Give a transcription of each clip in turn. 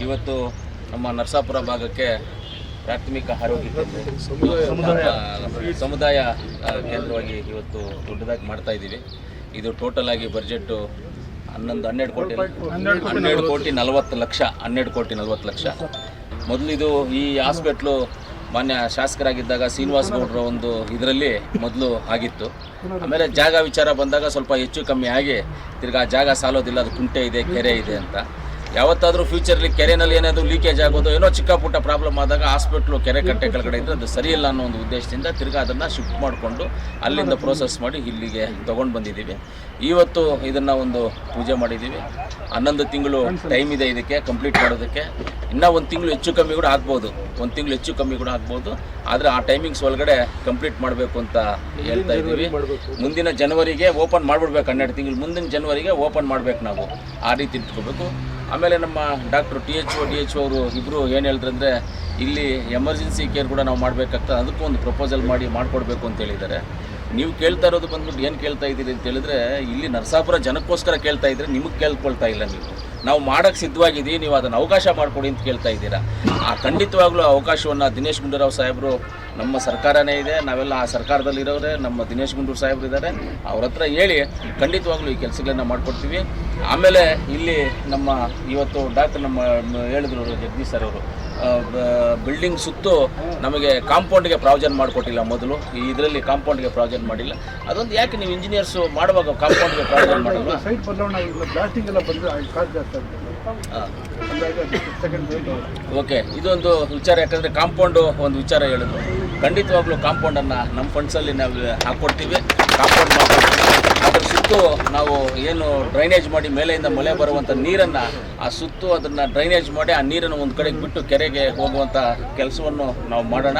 ಇವತ್ತು ನಮ್ಮ ನರಸಾಪುರ ಭಾಗಕ್ಕೆ ಪ್ರಾಥಮಿಕ ಆರೋಗ್ಯ ಕೇಂದ್ರ ಆ, ಸಮುದಾಯ ಕೇಂದ್ರವಾಗಿ ಇವತ್ತು ದೊಡ್ಡದಾಗಿ ಮಾಡ್ತಾ ಇದ್ದೀವಿ. ಇದು ಟೋಟಲ್ ಆಗಿ ಬಜೆಟ್ಟು ಹನ್ನೊಂದು ಹನ್ನೆರಡು ಕೋಟಿ ಹನ್ನೆರಡು ಕೋಟಿ ನಲವತ್ತು. ಲಕ್ಷ ಹನ್ನೆರಡು ಕೋಟಿ ನಲವತ್ತು ಲಕ್ಷ. ಮೊದಲು ಇದು ಈ ಹಾಸ್ಪಿಟ್ಲು ಮಾನ್ಯ ಶಾಸಕರಾಗಿದ್ದಾಗ ಶ್ರೀನಿವಾಸ ಗೌಡ್ರ ಒಂದು ಇದರಲ್ಲಿ ಮೊದಲು ಆಗಿತ್ತು. ಆಮೇಲೆ ಜಾಗ ವಿಚಾರ ಬಂದಾಗ ಸ್ವಲ್ಪ ಹೆಚ್ಚು ಕಮ್ಮಿ ಆಗಿ ತಿರ್ಗಾ ಜಾಗ ಸಾಲೋದಿಲ್ಲ ಅದು ಕುಂಟೆ ಇದೆ ಕೆರೆ ಇದೆ ಅಂತ. ಯಾವತ್ತಾದರೂ ಫ್ಯೂಚರ್ಲಿ ಕೆರೆನಲ್ಲಿ ಏನಾದರೂ ಲೀಕೇಜ್ ಆಗೋದು ಏನೋ ಚಿಕ್ಕ ಪುಟ್ಟ ಪ್ರಾಬ್ಲಮ್ ಆದಾಗ ಹಾಸ್ಪಿಟ್ಲು ಕೆರೆ ಕಟ್ಟೆ ಕೆಳಗಡೆ ಇದ್ದರೆ ಅದು ಸರಿಯಿಲ್ಲ ಅನ್ನೋ ಒಂದು ಉದ್ದೇಶದಿಂದ ತಿರ್ಗಾ ಅದನ್ನು ಶಿಫ್ಟ್ ಮಾಡಿಕೊಂಡು ಅಲ್ಲಿಂದ ಪ್ರೋಸೆಸ್ ಮಾಡಿ ಇಲ್ಲಿಗೆ ತೊಗೊಂಡು ಬಂದಿದ್ದೀವಿ. ಇವತ್ತು ಇದನ್ನು ಒಂದು ಪೂಜೆ ಮಾಡಿದ್ದೀವಿ. ಹನ್ನೊಂದು ತಿಂಗಳು ಟೈಮ್ ಇದೆ ಇದಕ್ಕೆ ಕಂಪ್ಲೀಟ್ ಮಾಡೋದಕ್ಕೆ. ಇನ್ನೂ ಒಂದು ತಿಂಗಳು ಹೆಚ್ಚು ಕಮ್ಮಿ ಕೂಡ ಆಗ್ಬೋದು. ಒಂದು ತಿಂಗಳು ಹೆಚ್ಚು ಕಮ್ಮಿ ಕೂಡ ಆಗ್ಬೋದು. ಆದರೆ ಆ ಟೈಮಿಂಗ್ಸ್ ಒಳಗಡೆ ಕಂಪ್ಲೀಟ್ ಮಾಡಬೇಕು ಅಂತ ಹೇಳ್ತಾ ಇದ್ದೀವಿ. ಮುಂದಿನ ಜನವರಿಗೆ ಓಪನ್ ಮಾಡಿಬಿಡ್ಬೇಕು ಹನ್ನೆರಡು ತಿಂಗಳು. ಮುಂದಿನ ಜನವರಿಗೆ ಓಪನ್ ಮಾಡಬೇಕು ನಾವು. ಆ ರೀತಿ ಇಟ್ಕೋಬೇಕು. ಆಮೇಲೆ ನಮ್ಮ doctor T H O, D H ಅವರು ಇಬ್ಬರು ಏನು ಹೇಳಿದ್ರಂದರೆ, ಇಲ್ಲಿ ಎಮರ್ಜೆನ್ಸಿ ಕೇರ್ ಕೂಡ ನಾವು ಮಾಡಬೇಕಾಗ್ತದೆ. ಅದಕ್ಕೂ ಒಂದು ಪ್ರಪೋಸಲ್ ಮಾಡಿ ಮಾಡಿಕೊಡ್ಬೇಕು ಅಂತ ಹೇಳಿದ್ದಾರೆ. ನೀವು ಕೇಳ್ತಾ ಇರೋದು ಬಂದ್ಬಿಟ್ಟು ಏನು ಕೇಳ್ತಾ ಇದ್ದೀರಿ ಅಂತ ಹೇಳಿದ್ರೆ, ಇಲ್ಲಿ ನರಸಾಪುರ ಜನಕ್ಕೋಸ್ಕರ ಕೇಳ್ತಾ ಇದ್ದರೆ ನಿಮಗೆ ಕೇಳ್ಕೊಳ್ತಾ ಇಲ್ಲ ನೀವು. ನಾವು ಮಾಡೋಕ್ಕೆ ಸಿದ್ಧವಾಗಿದ್ದೀವಿ, ನೀವು ಅದನ್ನು ಅವಕಾಶ ಮಾಡಿಕೊಡಿ ಅಂತ ಕೇಳ್ತಾ ಇದ್ದೀರಾ. ಆ ಖಂಡಿತವಾಗ್ಲೂ ಅವಕಾಶವನ್ನು ದಿನೇಶ್ ಗುಂಡೂರಾವ್ ಸಾಹೇಬರು ನಮ್ಮ ಸರ್ಕಾರನೇ ಇದೆ, ನಾವೆಲ್ಲ ಆ ಸರ್ಕಾರದಲ್ಲಿರೋರೆ ನಮ್ಮ ದಿನೇಶ್ ಗುಂಡೂರು ಸಾಹೇಬರು ಇದ್ದಾರೆ. ಅವ್ರ ಹತ್ರ ಹೇಳಿ ಖಂಡಿತವಾಗ್ಲೂ ಈ ಕೆಲಸಗಳನ್ನ ಮಾಡಿಕೊಡ್ತೀವಿ. ಆಮೇಲೆ ಇಲ್ಲಿ ನಮ್ಮ ಇವತ್ತು ಡಾಕ್ಟರ್ ನಮ್ಮ ಹೇಳಿದ್ರು ಜಗದೀಶ್ ಸರ್ ಅವರು ಬಿಲ್ಡಿಂಗ್ ಸುತ್ತು ನಮಗೆ ಕಾಂಪೌಂಡ್ಗೆ ಪ್ರಾವಿಜನ್ ಮಾಡಿಕೊಟ್ಟಿಲ್ಲ ಮೊದಲು. ಈ ಇದರಲ್ಲಿ ಕಾಂಪೌಂಡ್ಗೆ ಪ್ರಾವಿಜನ್ ಮಾಡಿಲ್ಲ. ಅದೊಂದು ಯಾಕೆ ನೀವು ಇಂಜಿನಿಯರ್ಸು ಮಾಡುವಾಗ ಕಾಂಪೌಂಡ್ಗೆ ಪ್ರಾವಿಜನ್ ಮಾಡಿಲ್ಲ? ಓಕೆ ಇದೊಂದು ವಿಚಾರ ಯಾಕಂದರೆ ಕಾಂಪೌಂಡು ಒಂದು ವಿಚಾರ ಹೇಳಿದ್ರು. ಖಂಡಿತವಾಗ್ಲೂ ಕಾಂಪೌಂಡನ್ನು ನಮ್ಮ ಫಂಡ್ಸಲ್ಲಿ ನಾವು ಹಾಕ್ಕೊಡ್ತೀವಿ ಕಾಂಪೌಂಡ್ ಮಾಡ್ಕೊಡ್ತೀವಿ ಅದ್ರ ಸುತ್ತು ನಾವು ಏನು ಡ್ರೈನೇಜ್ ಮಾಡಿ ಮೇಲೆಯಿಂದ ಮಳೆ ಬರುವಂಥ ನೀರನ್ನು, ಆ ಸುತ್ತು ಅದನ್ನು ಡ್ರೈನೇಜ್ ಮಾಡಿ ಆ ನೀರನ್ನು ಒಂದು ಕಡೆಗೆ ಬಿಟ್ಟು ಕೆರೆಗೆ ಹೋಗುವಂಥ ಕೆಲಸವನ್ನು ನಾವು ಮಾಡೋಣ.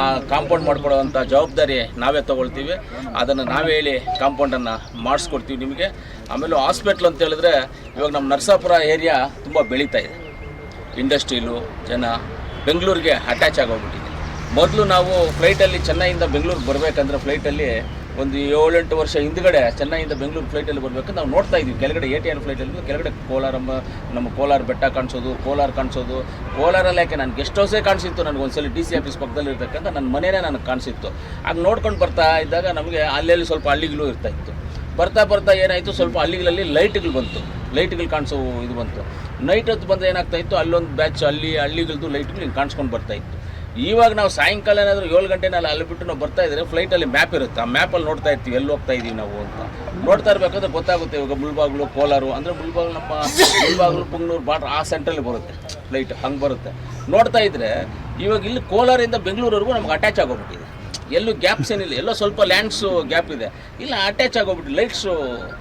ಆ ಕಾಂಪೌಂಡ್ ಮಾಡ್ಕೊಡುವಂಥ ಜವಾಬ್ದಾರಿ ನಾವೇ ತೊಗೊಳ್ತೀವಿ. ಅದನ್ನು ನಾವೇ ಹೇಳಿ ಕಾಂಪೌಂಡನ್ನು ಮಾಡಿಸ್ಕೊಡ್ತೀವಿ ನಿಮಗೆ. ಆಮೇಲೆ ಹಾಸ್ಪಿಟ್ಲ್ ಅಂತ ಹೇಳಿದ್ರೆ ಇವಾಗ ನಮ್ಮ ನರಸಾಪುರ ಏರಿಯಾ ತುಂಬ ಬೆಳೀತಾ ಇದೆ. ಇಂಡಸ್ಟ್ರೀಲು, ಜನ ಬೆಂಗಳೂರಿಗೆ ಅಟ್ಯಾಚ್ ಆಗೋಗ್ಬಿಟ್ಟಿದೆ. ಮೊದಲು ನಾವು ಫ್ಲೈಟಲ್ಲಿ ಚೆನ್ನೈಯಿಂದ ಬೆಂಗಳೂರಿಗೆ ಬರಬೇಕಂದ್ರೆ ಫ್ಲೈಟಲ್ಲಿ ಒಂದು ಏಳೆಂಟು ವರ್ಷ ಹಿಂದ್ಗಡೆ ಚೆನ್ನೈಯಿಂದ ಬೆಂಗಳೂರು ಫ್ಲೈಟಲ್ಲಿ ಬರಬೇಕು ನಾವು ನೋಡ್ತಾ ಇದ್ವಿ ಕೆಳಗಡೆ ಎ ಟಿ ಎನ್ ಫ್ಲೈಟಲ್ಲಿ ಕೆಳಗಡೆ ಕೋಲಾರಮ್ಮ ನಮ್ಮ ಕೋಲಾರ ಬೆಟ್ಟ ಕಾಣಿಸೋದು, ಕೋಲಾರ ಕಾಣಿಸೋದು. ಕೋಲಾರಲ್ಲಿ ಯಾಕೆ ನಾನು ಗೆಸ್ಟ್ ಹೌಸೇ ಕಾಣಿಸಿತ್ತು ನನಗೆ ಒಂದ್ಸಲ ಡಿ ಸಿ ಆಫೀಸ್ ಪಕ್ಕದಲ್ಲಿ ಇರ್ತಕ್ಕಂಥ ನನ್ನ ಮನೆಯೇ ನನಗೆ ಕಾಣಿಸಿತ್ತು. ಆಗ ನೋಡ್ಕೊಂಡು ಬರ್ತಾ ಇದ್ದಾಗ ನಮಗೆ ಅಲ್ಲೆಲ್ಲಿ ಸ್ವಲ್ಪ ಹಳ್ಳಿಗಳು ಇರ್ತಾ ಇತ್ತು. ಬರ್ತಾ ಬರ್ತಾ ಏನಾಯಿತು? ಸ್ವಲ್ಪ ಹಳ್ಳಿಗಳಲ್ಲಿ ಲೈಟ್ಗಳು ಬಂತು. ಲೈಟ್ಗಳು ಕಾಣಿಸೋ ಇದು ಬಂತು. ನೈಟ್ ಹೊತ್ತು ಬಂದು ಏನಾಗ್ತಾ ಇತ್ತು? ಅಲ್ಲೊಂದು ಬ್ಯಾಚ್ ಅಲ್ಲಿ ಹಳ್ಳಿಗಳದ್ದು ಲೈಟ್ಗಳು ಹಿಂಗೆ ಕಾಣಿಸ್ಕೊಂಡು ಬರ್ತಾ ಇತ್ತು. ಇವಾಗ ನಾವು ಸಾಯಂಕಾಲ ಏನಾದರೂ ಏಳು ಗಂಟೆನಲ್ಲಿ ಅಲ್ಲಿ ಬಿಟ್ಟು ನಾವು ಬರ್ತಾ ಇದ್ರೆ ಫ್ಲೈಟಲ್ಲಿ ಮ್ಯಾಪ್ ಇರುತ್ತೆ. ಆ ಮ್ಯಾಪಲ್ಲಿ ನೋಡ್ತಾ ಇರ್ತೀವಿ, ಎಲ್ಲಿ ಹೋಗ್ತಾ ಇದ್ದೀವಿ ನಾವು ಅಂತ. ನೋಡ್ತಾ ಇರಬೇಕಾದ್ರೆ ಗೊತ್ತಾಗುತ್ತೆ ಇವಾಗ ಮುಳ್ಬಾಗ್ಲು ಕೋಲಾರು, ಅಂದರೆ ಮುಳ್ಬಾಗ್ಲು ನಮ್ಮ ಮುಳ್ಬಾಗ್ಲು ಪುಂಗ್ನೂರು ಬಾಟ್ರ ಆ ಸೆಂಟ್ರಲ್ಲಿ ಬರುತ್ತೆ. ಫ್ಲೈಟ್ ಹಂಗೆ ಬರುತ್ತೆ. ನೋಡ್ತಾ ಇದ್ರೆ ಇವಾಗ ಇಲ್ಲಿ ಕೋಲಾರಿಂದ ಬೆಂಗಳೂರವರೆಗೂ ನಮ್ಗೆ ಅಟ್ಯಾಚ್ ಆಗೋಗ್ಬಿಟ್ಟಿದೆ. ಎಲ್ಲೂ ಗ್ಯಾಪ್ಸ್ ಏನಿಲ್ಲ. ಎಲ್ಲೋ ಸ್ವಲ್ಪ ಲ್ಯಾಂಡ್ಸು ಗ್ಯಾಪ್ ಇದೆ. ಇಲ್ಲ ಅಟ್ಯಾಚ್ ಆಗೋಗ್ಬಿಟ್ಟು ಲೈಟ್ಸು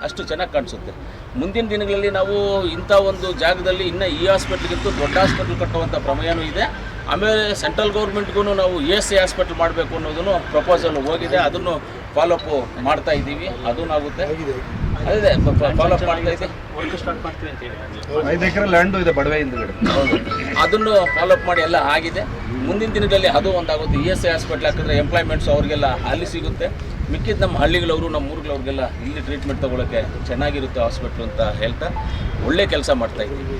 ಅಷ್ಟು ಚೆನ್ನಾಗಿ ಕಾಣಿಸುತ್ತೆ. ಮುಂದಿನ ದಿನಗಳಲ್ಲಿ ನಾವು ಇಂಥ ಒಂದು ಜಾಗದಲ್ಲಿ ಇನ್ನೂ ಈ ಹಾಸ್ಪಿಟ್ಲಿಗಿಂತ ದೊಡ್ಡ ಹಾಸ್ಪಿಟ್ಲ್ ಕಟ್ಟುವಂಥ ಪ್ರಮೇಯನೂ ಇದೆ. ಆಮೇಲೆ ಸೆಂಟ್ರಲ್ ಗೌರ್ಮೆಂಟ್ಗೂ ನಾವು ಎ ಎಸ್ ಸಿ ಹಾಸ್ಪಿಟ್ಲ್ ಮಾಡಬೇಕು ಅನ್ನೋದನ್ನು ಪ್ರಪೋಸಲ್ ಹೋಗಿದೆ. ಅದನ್ನು ಫಾಲೋಅಪ್ ಮಾಡ್ತಾ ಇದ್ದೀವಿ. ಅದೂ ಆಗುತ್ತೆ. ಅದೇ ಫಾಲೋಅಪ್ ಮಾಡ್ತಾ ಇದ್ದೀವಿ. ಎಕರೆ ಲ್ಯಾಂಡು ಇದೆ ಬಡವೆ ಹಿಂದ್ಗಡೆ. ಹೌದು. ಅದನ್ನು ಫಾಲೋಅಪ್ ಮಾಡಿ ಎಲ್ಲ ಆಗಿದೆ. ಮುಂದಿನ ದಿನದಲ್ಲಿ ಅದು ಒಂದಾಗುತ್ತೆ. ಇ ಎಸ್ ಐ ಹಾಸ್ಪಿಟ್ಲ್ ಹಾಕಿದ್ರೆ ಎಂಪ್ಲಾಯ್ಮೆಂಟ್ಸ್ ಅವ್ರಿಗೆಲ್ಲ ಅಲ್ಲಿ ಸಿಗುತ್ತೆ. ಮಿಕ್ಕಿದ ನಮ್ಮ ಹಳ್ಳಿಗಳವರು ನಮ್ಮ ಊರುಗಳವ್ರಿಗೆಲ್ಲ ಇಲ್ಲಿ ಟ್ರೀಟ್ಮೆಂಟ್ ತೊಗೊಳಕ್ಕೆ ಚೆನ್ನಾಗಿರುತ್ತೆ ಹಾಸ್ಪಿಟ್ಲು ಅಂತ ಹೇಳ್ತಾ ಒಳ್ಳೆ ಕೆಲಸ ಮಾಡ್ತಾ ಇದ್ದೀವಿ.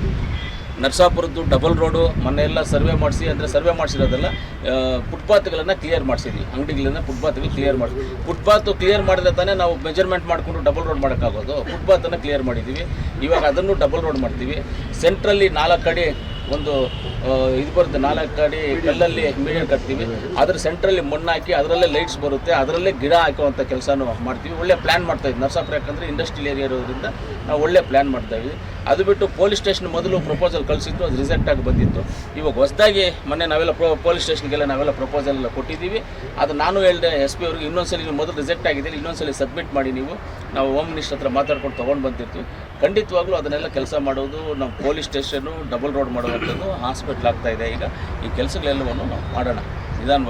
ನರಸಾಪುರದ್ದು ಡಬಲ್ ರೋಡು ಮನೆಯೆಲ್ಲ ಸರ್ವೆ ಮಾಡಿಸಿ, ಅಂದರೆ ಸರ್ವೆ ಮಾಡಿಸಿರೋದೆಲ್ಲ ಫುಟ್ಪಾತ್ಗಳನ್ನು ಕ್ಲಿಯರ್ ಮಾಡಿಸಿದ್ವಿ. ಅಂಗಡಿಗಳನ್ನ ಫುಟ್ಪಾತ್ಗಳು ಕ್ಲಿಯರ್ ಮಾಡಿ ಫುಟ್ಪಾತ್ ಕ್ಲಿಯರ್ ಮಾಡಿದ್ರೆ ತಾನೇ ನಾವು ಮೆಜರ್ಮೆಂಟ್ ಮಾಡಿಕೊಂಡು ಡಬಲ್ ರೋಡ್ ಮಾಡೋಕ್ಕಾಗೋದು. ಫುಟ್ಪಾತನ್ನು ಕ್ಲಿಯರ್ ಮಾಡಿದ್ದೀವಿ ಇವಾಗ ಅದನ್ನು ಡಬಲ್ ರೋಡ್ ಮಾಡ್ತೀವಿ. ಸೆಂಟ್ರಲ್ಲಿ ನಾಲ್ಕು ಅಡಿ ಒಂದು ಇದು ಬರುತ್ತೆ, ನಾಲ್ಕು ಅಡಿ ಕಲ್ಲಲ್ಲಿ ಮೀಡಿಯಂ ಕಟ್ತೀವಿ. ಅದ್ರ ಸೆಂಟ್ರಲ್ಲಿ ಮಣ್ಣು ಹಾಕಿ ಅದರಲ್ಲೇ ಲೈಟ್ಸ್ ಬರುತ್ತೆ, ಅದರಲ್ಲೇ ಗಿಡ ಹಾಕುವಂಥ ಕೆಲಸನೂ ಮಾಡ್ತೀವಿ. ಒಳ್ಳೆ ಪ್ಲ್ಯಾನ್ ಮಾಡ್ತಾ ಇದ್ವಿ. ನರ್ಸಾಪುರ ಯಾಕಂದರೆ ಇಂಡಸ್ಟ್ರಿಯಲ್ ಏರಿಯಾ ಇರೋದ್ರಿಂದ ನಾವು ಒಳ್ಳೆ ಪ್ಲ್ಯಾನ್ ಮಾಡ್ತಾ ಇದ್ವಿ. ಅದು ಬಿಟ್ಟು ಪೊಲೀಸ್ ಸ್ಟೇಷನ್ ಮೊದಲು ಪ್ರಪೋಸಲ್ ಕಳಿಸಿತ್ತು, ಅದು ರಿಸೆಕ್ಟ್ ಆಗಿ ಬಂದಿತ್ತು. ಇವಾಗ ಹೊಸದಾಗಿ ಮೊನ್ನೆ ನಾವೆಲ್ಲ ಪ್ರೊ ಪೊಲೀಸ್ ಸ್ಟೇಷನ್ಗೆಲ್ಲ ನಾವೆಲ್ಲ ಪ್ರಪೋಸಲ್ ಎಲ್ಲ ಕೊಟ್ಟಿದ್ದೀವಿ. ಅದು ನಾನು ಹೇಳಿದೆ ಎಸ್ ಪಿ ಅವ್ರಿಗೆ ಇನ್ನೊಂದ್ಸಲಿ ನೀವು ಮೊದಲು ರಿಜೆಕ್ಟ್ ಆಗಿದೆ ಇನ್ನೊಂದ್ಸಲಿ ಸಬ್ಮಿಟ್ ಮಾಡಿ ನೀವು. ನಾವು ಹೋಮ್ ಮಿನಿಸ್ಟರ್ ಹತ್ರ ಮಾತಾಡ್ಕೊಂಡು ತೊಗೊಂಡು ಬಂದಿರ್ತೀವಿ. ಖಂಡಿತವಾಗ್ಲೂ ಅದನ್ನೆಲ್ಲ ಕೆಲಸ ಮಾಡೋದು ನಮ್ಮ ಪೊಲೀಸ್ ಸ್ಟೇಷನು ಡಬಲ್ ರೋಡ್ ಮಾಡುವಂಥದ್ದು ಹಾಸ್ಪಿಟ್ಲ್ ಆಗ್ತಾ ಇದೆ ಈಗ ಈ ಕೆಲಸಗಳೆಲ್ಲವನ್ನು ನಾವು ಮಾಡೋಣ. ನಿಧಾನ